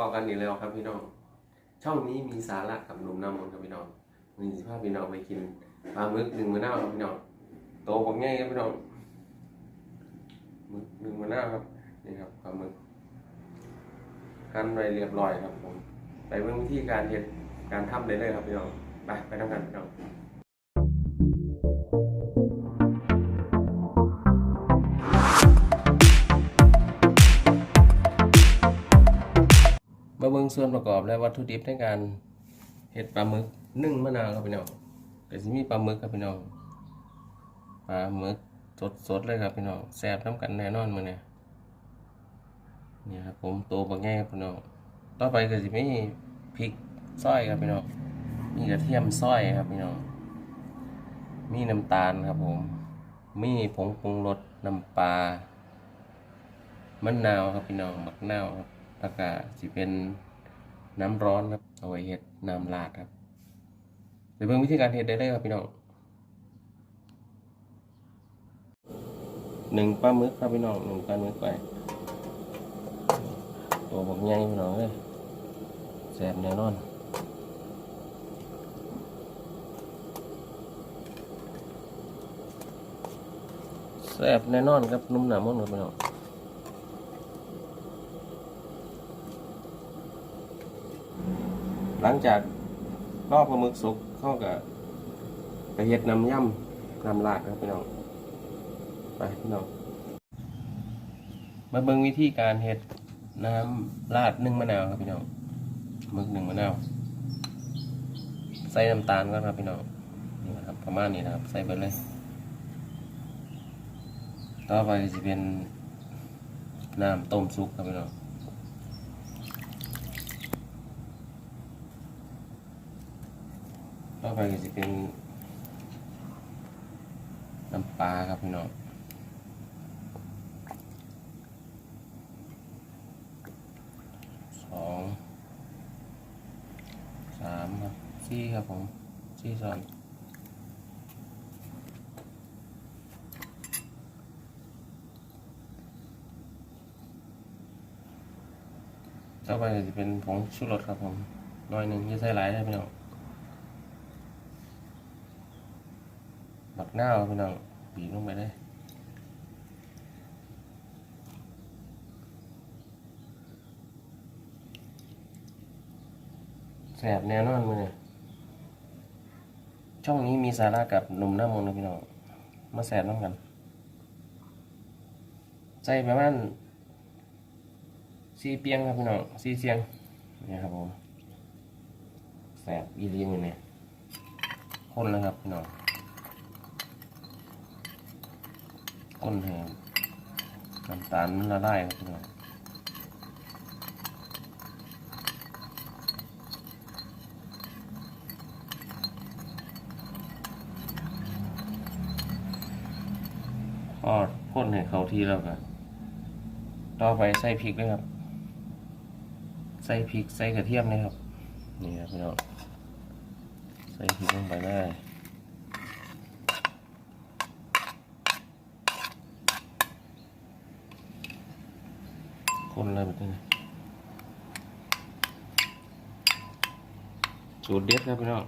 อกันอีกแล้วครับพี่น้อง ช่องนี้มีสาระกับหนุ่มน้ำมนต์ครับพี่น้องมีสิภาพพี่น้องไปกินปลาหมึกหนึ่งมะนาวครับพี่น้องโตกว่าง่ายครับพี่น้องหมึกหนึ่งมะนาวครับนี่ครับปลาหมึกหั่นไว้เรียบร้อยครับผม ไปเบิ่งวิธีการเฮ็ดการทำเลยเลยครับพี่น้องไปไปทำกันพี่น้อง ส่วนประกอบและวัตถุดิบในการเฮ็ดปลาหมึกนึ่งมะนาวครับพี่น้องก็สิมีปลาหมึกครับพี่น้องปลาหมึกสดๆเลยครับพี่น้องแซ่บน้ำกันแน่นอนมื้อนี้นี่ครับผมโตบักแง่ครับพี่น้องต่อไปก็จะมีพริกซอยครับพี่น้องมีกระเทียมซอยครับพี่น้องมีน้ำตาลครับผมมีผงปรุงรสน้ำปลามะนาวครับพี่น้องมักนาวครับแล้วก็จะเป็น น้ำร้อนครับเอาไว้เฮ็ดน้ำราดครับเดี๋ยวเบิ่งวิธีการเฮ็ดได้เลยครับพี่น้องหนึ่งปลาหมึกครับพี่น้องหนึ่งปลาหมึกไปตัวบักใหญ่พี่น้องเลยแซ่บแน่นอนแซ่บแน่นอนครับนุ่มหนามนครับพี่น้อง หลังจากลอกปลาหมึกสุกเข้ากับไปเฮ็ดน้ำย่ำน้ำราดครับพี่น้องไปพี่น้องมาเบิ่งวิธีการเฮ็ดน้ำราดนึ่งมะนาวครับพี่น้องหมึกหนึ่งมะนาวใส่น้ำตาลก่อนครับพี่น้องนี่นะครับประมาณนี้นะครับ ใส่ไปเลย ต่อไปจะเป็นน้ำต้มซุปครับพี่น้อง ต่อไปก็จะเป็นน้ำปลาครับพี่น้องสองสามครับสี่ครับผมสี่ซอนต่อไปจะเป็นผงชูรสครับผมน้อยหนึ่งจะใส่หลายได้พี่น้องบั กหน้าพี่น้องบีบลงไปเลยแสบแน่นอนมือเนี่ยช่องนี้มีสาระกับหนุ่มหน้ามนนะพี่น้องมาแสบน้องกันใส่ประมาณสี่เปียงครับพี่น้องสี่เสียงเนี่ยครับผมแสบอีรีมือเนี่ยคนแล้วครับพี่น้อง คนแหงน้ำตาลมันละลายครับพี่น้องทอดพ่นให้เขาทีแล้วกันต่อไปใส่พริกเลยครับ ใส่พริกใส่กระเทียมเลยครับ นี่ครับพี่น้องใส่พริกลงไปได้ คนเลยแบบนี้สูตรเด็ดครับพี่น้อง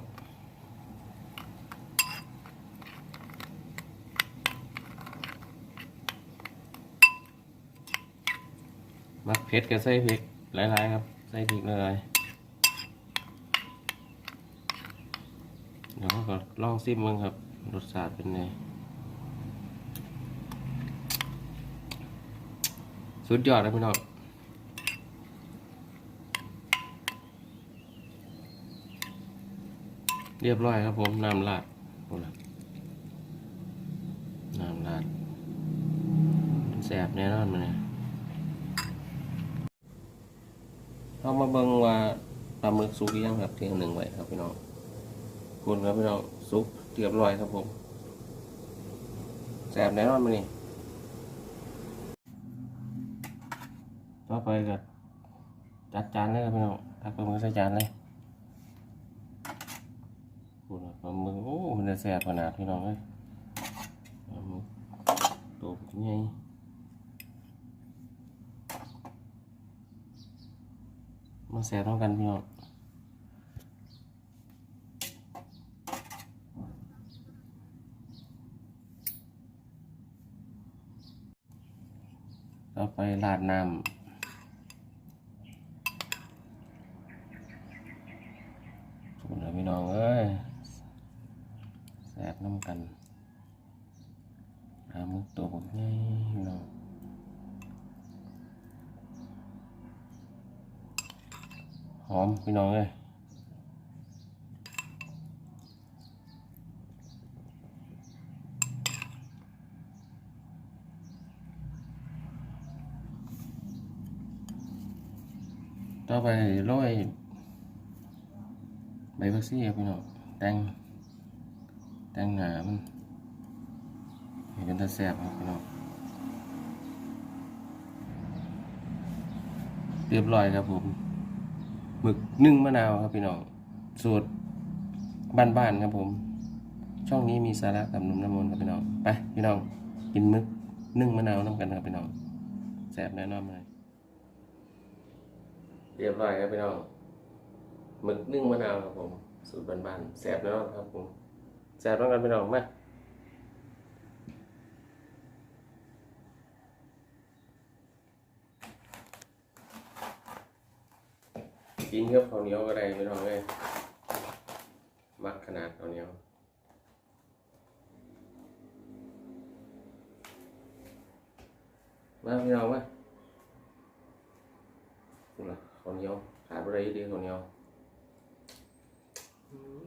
มักเผ็ดก็ใส่พริกหลายๆครับ ใส่พริกเลยเดี๋ยวเราก็ลองซิมมึงครับ รสชาติเป็นไงสุดยอดเลยพี่น้อง เรียบร้อยครับผมน้ำราดโอ้ล่ะน้ำราดแสบแน่นอนมันเนี่ยเรามาเบิ่งว่าปลาหมึกสุกยังครับเที่ยงหนึ่งไว้ครับพี่น้องคุณครับพี่น้องสุกเรียบร้อยครับผมแสบแน่นอนมานี่ต่อไปก็จัดจานเลยครับพี่น้องตักปลาหมึกใส่จานเลยคุณ ปลาหมึกโอ้มันจะแสบขนาดพี่น้องเลยปลาหมึกตัวใหญ่มาแสบต้องกันพี่น้องต่อไปราดน้ำคุณพี่น้องเอ้ยแสบน้ำกันหามุกตัวผมนี่พี่น้อง ห อมพี่น้องเลยต่อไปโรยใบพักซี่ครับพี่น้องแตงแตงหนามันให้เป็นตาแซ่บครับพี่น้องเรียบร้อยครับผม หมึกนึ่งมะนาวครับพี่น้องสูตรบ้านๆครับผม ช่องนี้มีสาระกับหนุ่มน้ำมนต์ครับพี่น้องไปพี่น้องกินหมึกนึ่งมะนาวน้ำกันครับพี่น้องแซ่บแน่นอนเลยเรียบร้อยครับพี่น้องหมึกนึ่งมะนาวครับผม สูตรบ้านๆแซ่บแน่นอนครับผมแซ่บต้องกันพี่น้องมา กินกับข้าวเหนียวก็ได้พี่น้องเลยมักขนาดข้าวเหนียวมาพี่น้องมาดูละข้าวเหนียวขาดอะไรดีข้าวเหนียวอืม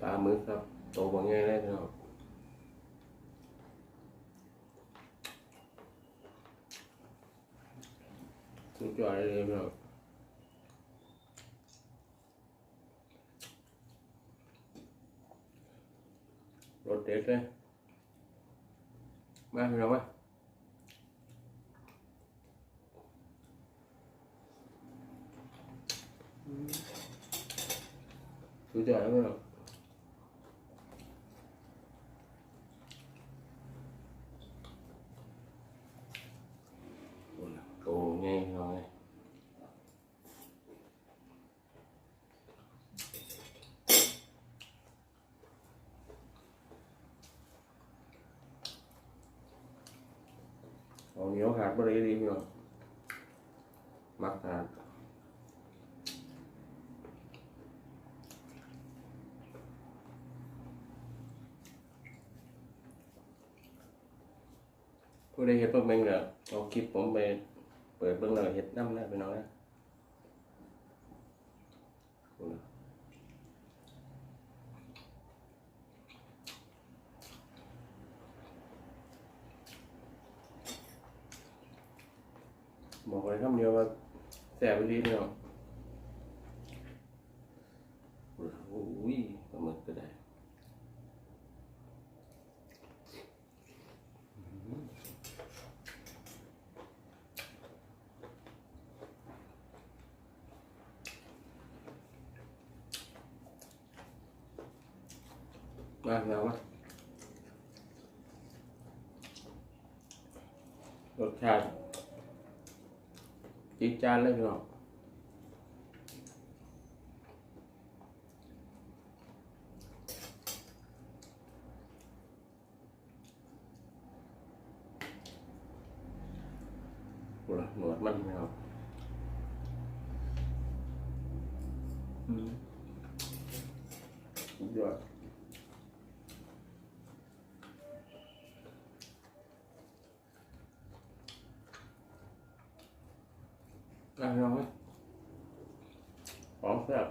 ปลาหมึกครับโตบางไงเลยพี่น้อง สุดยอดเลยพี่น้องรสเด็ดเลยมาพี่น้องมาสุดยอดแล้วพี่น้องโอ้ล่ะโอ้ง่ายพี่น้องเลย เหนียวขาดบริดีพี่น้องมักขาดผู้ใดเห็นเบิ่งเบงเนี่ยเอาคลิปผมไปเปิดเบื้องหลังเห็ดน้ำนะพี่น้องนะพูดนะ บอกเลยคำเดียวว่าแสบไปดีพี่น้องพูดนะโอ้ยปลาหมึกก็ได้มาแล้วมารสชาติ จีดจานเลยพี่น้องโอ้ละหนวดมันพี่น้องอืมสุดยอด ได้พี่น้องไหมหอมแซ่บ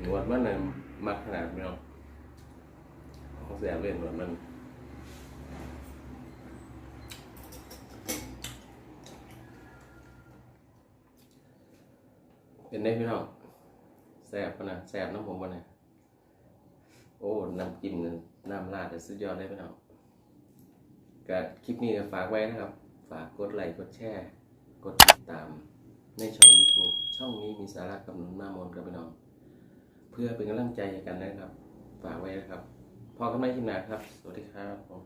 หนวดมันเนี่ยมักขนาดพี่น้องเขาแซ่บเล่นหนวดมันเป็นไงพี่น้องแซ่บปะนะแซ่บน้ำผมปะนะโอ้น้ำจิ้มเนี่ย น้ำราดเนี่ยสุดยอดเลยพี่น้องก็คลิปนี้ก็ฝากไว้นะครับ ฝากกดไลค์กดแชร์กดติดตามในช่อง YouTube ช่องนี้มีสาระกับหนุนมามนกับพี่น้อง เพื่อเป็นกำลังใจให้กันนะครับ ฝากไว้นะครับ พอกันไม่ทีหนาครับ สวัสดีครับผม